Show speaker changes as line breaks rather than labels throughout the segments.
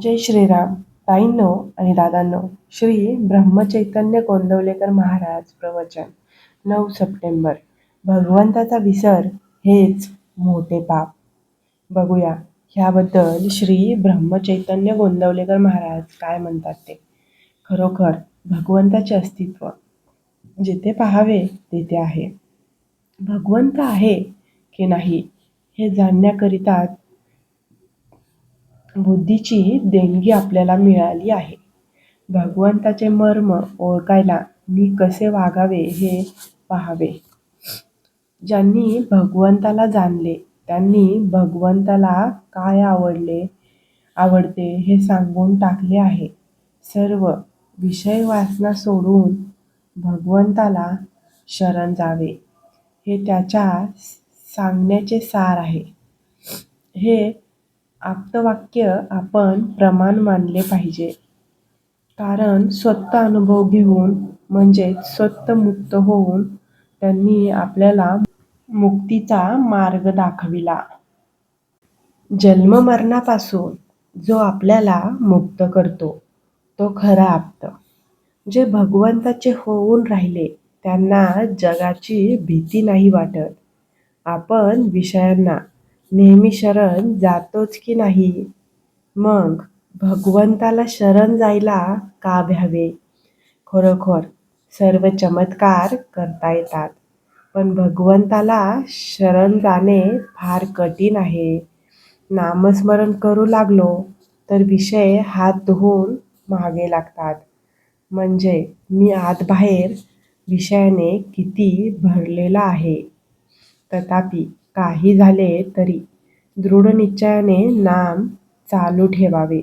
जय श्रीराम. ताईंनो आणि दादांनो श्री ब्रह्मचैतन्य गोंदवलेकर महाराज प्रवचन. नऊ सप्टेंबर. भगवंताचा विसर हेच मोठे पाप. बघूया ह्याबद्दल श्री ब्रह्मचैतन्य गोंदवलेकर महाराज काय म्हणतात ते? खरोखर भगवंताचे अस्तित्व जिथे पाहावे तेथे आहे. भगवंत आहे की नाही हे जाणण्याकरिताच बुद्धीची देणगी आपल्याला मिळाली आहे. भगवंताचे मर्म ओळखायला मी कसे वागावे हे पाहावे. ज्यांनी भगवंताला जाणले त्यांनी भगवंताला काय आवडले आवडते हे सांगून टाकले आहे. सर्व विषय वासना सोडून भगवंताला शरण जावे हे त्याच्या सांगण्याचे सार आहे. हे आप्तवाक्य आपण प्रमाण मानले पाहिजे. कारण स्वतः अनुभव घेऊन म्हणजेच स्वतः मुक्त होऊन त्यांनी आपल्याला मुक्तीचा मार्ग दाखविला. जन्ममरणापासून जो आपल्याला मुक्त करतो तो खरा आप्त. जे भगवंताचे होऊन राहिले त्यांना जगाची भीती नाही वाटत. आपण विषयांना नेहमी शरण जातोच की नाही? मग भगवंताला शरण जायला का भ्यावे? खरोखर सर्व चमत्कार करता येतात. पण भगवंताला शरण जाणे फार कठीण आहे. नामस्मरण करू लागलो तर विषय हात धुवून मागे लागतात. म्हणजे मी आत बाहेर विषयाने किती भरलेला आहे. तथापि काही झाले तरी दृढनिश्चयाने नाम चालू ठेवावे.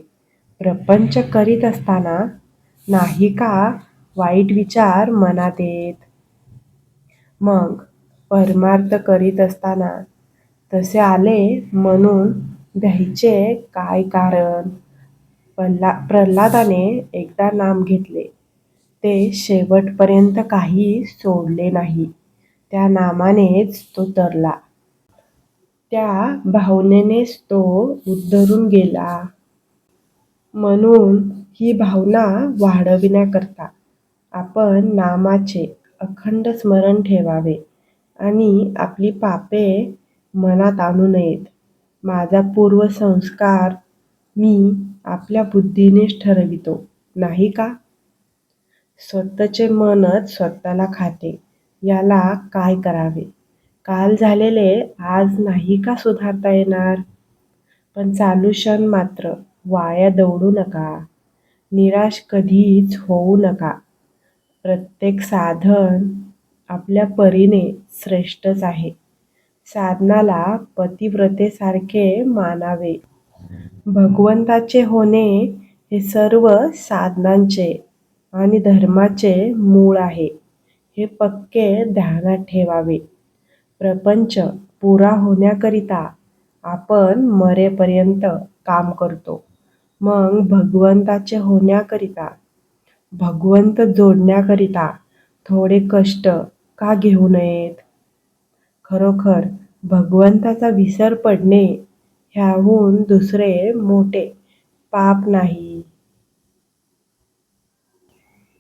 प्रपंच करीत असताना नाही का वाईट विचार मनात येत? मग परमार्थ करीत असताना तसे आले म्हणून द्यायचे काय कारण? प्रल्हा प्रल्हादाने एकदा नाम घेतले. ते शेवटपर्यंत काही सोडले नाही. त्या नामानेच तो तरला. त्या भावनेनेच तो उद्धरून गेला. म्हणून ही भावना वाढविण्याकरता आपण नामाचे अखंड स्मरण ठेवावे आणि आपली पापे मनात आणू नयेत. माझा पूर्वसंस्कार मी आपल्या बुद्धीनेच ठरवितो नाही का? स्वतःचे मनच स्वतःला खाते याला काय करावे? काल झालेले आज नाही का सुधारता येणार? पण चालू क्षण मात्र वाया दौडू नका. निराश कधीच होऊ नका. प्रत्येक साधन आपल्या परीने श्रेष्ठच आहे. साधनाला पतिव्रतेसारखे मानावे. भगवंताचे होणे हे सर्व साधनांचे आणि धर्माचे मूळ आहे. हे पक्के ध्यानात ठेवावे. प्रपंच पुरा होण्याकरिता आपण मरेपर्यंत काम करतो. मग भगवंताचे होण्याकरिता भगवंत जोडण्याकरिता थोडे कष्ट का घेऊ नयेत? खरोखर भगवंताचा विसर पडणे ह्याहून दुसरे मोठे पाप नाही.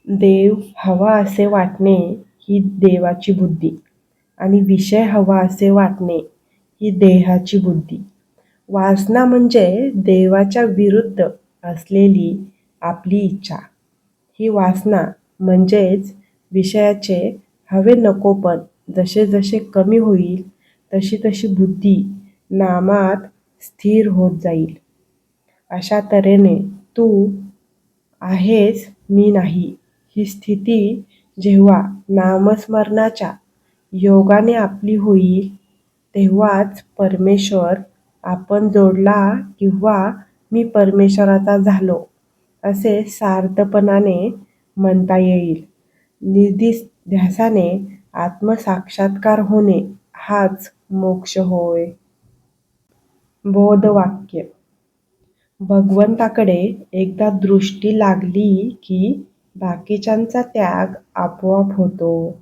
देव हवा असे वाटणे ही देवाची बुद्धी. आणि विषय हवा असे वाटणे ही देहाची बुद्धी. वासना म्हणजे देवाच्या विरुद्ध असलेली आपली इच्छा. ही वासना म्हणजेच विषयाचे हवे नकोपण जसे जसे कमी होईल तशी तशी बुद्धी नामात स्थिर होत जाईल. अशा तऱ्हेने तू आहेस मी नाही. ही स्थिती जेव्हा नामस्मरणाच्या योगाने आपली होईल तेव्हाच परमेश्वर आपण जोडला किंवा मी परमेश्वराचा झालो असे सार्थपणाने म्हणता येईल. निधिध्यासाने आत्मसाक्षात्कार होणे हाच मोक्ष होय. बोधवाक्य. भगवंताकडे एकदा दृष्टी लागली की बाकीच्यांचा त्याग आपोआप होतो.